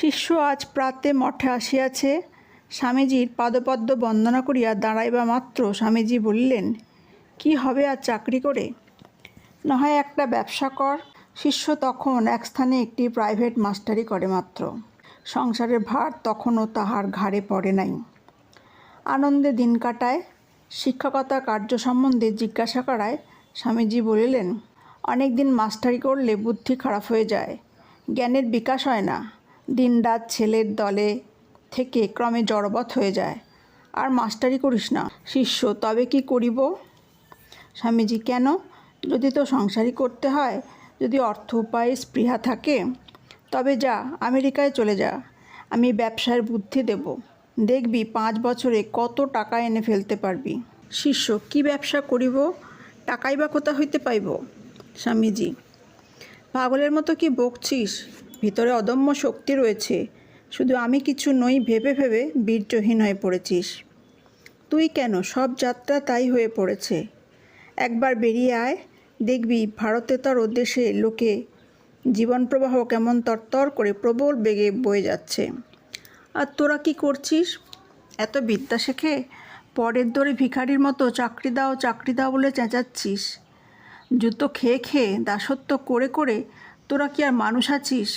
শিষ্য আজ প্রাতে মঠে আসিয়াছে। স্বামীজির পাদপদ্ম বন্দনা করিয়া দাঁড়াইবা মাত্র স্বামীজি বলিলেন, কি হবে আর চাকরি করে? নয় একটা ব্যবসা কর। শিষ্য তখন এক স্থানে একটি প্রাইভেট মাস্টারি করে মাত্র। সংসারের ভার তখনও তাহার ঘাড়ে পড়ে নাই। আনন্দে দিন কাটায়, শিক্ষকতা কার্য সম্বন্ধে জিজ্ঞাসা করায়, স্বামীজি বলিলেন, অনেক দিন মাস্টারি করলে বুদ্ধি খারাপ হয়ে যায়, জ্ঞানের বিকাশ হয় না। দিনরাত ছেলের দলে থেকে ক্রমে জড়বৎ হয়ে যায়। আর মাস্টারি করিস না। শিষ্য, তবে কি করিব? স্বামীজি, কেন? যদি তো সংসারই করতে হয়, যদি অর্থ উপায়ে স্পৃহা থাকে, তবে যা, আমেরিকায় চলে যা। আমি ব্যবসার বুদ্ধি দেব। দেখবি পাঁচ বছরে কত টাকা এনে ফেলতে পারবি। শিষ্য, কি ব্যবসা করিব? টাকাই বা কোথা হইতে পাইব? স্বামীজি, পাগলের মতো কি বকছিস? ভিতরে অদম্য শক্তি রয়েছে। শুধু আমি কিছু নই, ভেবে ভেবে বীর্যহীন হয়ে পড়েছিস। তুই কেন? সব যাত্রা তাই হয়ে পড়েছে। একবার বেরিয়ে আয়, দেখবি ভারতে তার দেশে লোকে জীবন প্রবাহ কেমন তরতর করে প্রবল বেগে বয়ে যাচ্ছে। আর তোরা কি করছিস? এত বিদ্যা শেখে? পরের দরে ভিখারির মতো চাকরি দাও চাকরি দাও বলে চেঁচাচ্ছিস। জুতো খেয়ে খেয়ে দাসত্ব করে করে তোরা কি আর মানুষ আছিস?